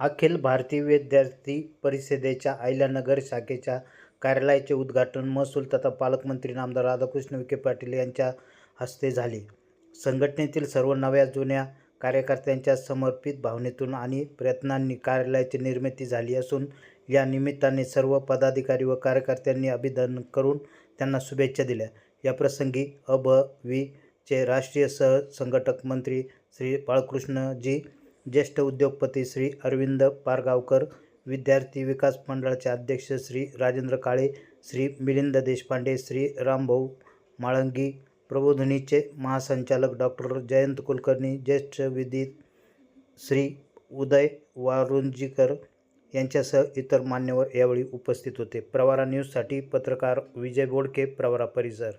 अखिल भारतीय विद्यार्थी परिषदेच्या अहिल्यानगर शाखेच्या कार्यालयाचे उद्घाटन महसूल तथा पालकमंत्री नामदार राधाकृष्ण विखे पाटील यांच्या हस्ते झाले. संघटनेतील सर्व नव्या जुन्या कार्यकर्त्यांच्या समर्पित भावनेतून आणि प्रयत्नांनी कार्यालयाची निर्मिती झाली असून या निमित्ताने सर्व पदाधिकारी व कार्यकर्त्यांनी अभिनंदन करून त्यांना शुभेच्छा दिल्या. याप्रसंगी अभ वि चे राष्ट्रीय सह संघटक मंत्री श्री बाळकृष्णजी ज्येष्ठ उद्योगपती श्री अरविंद पारगावकर विद्यार्थी विकास मंडळाचे अध्यक्ष श्री राजेंद्र काळे श्री मिलिंद देशपांडे श्री रामभाऊ माळंगी प्रबोधिनीचे महासंचालक डॉक्टर जयंत कुलकर्णी ज्येष्ठ विदित श्री उदय वारुंजीकर यांच्यासह इतर मान्यवर यावेळी उपस्थित होते. प्रवारा न्यूजसाठी पत्रकार विजय बोडके प्रवारा परिसर.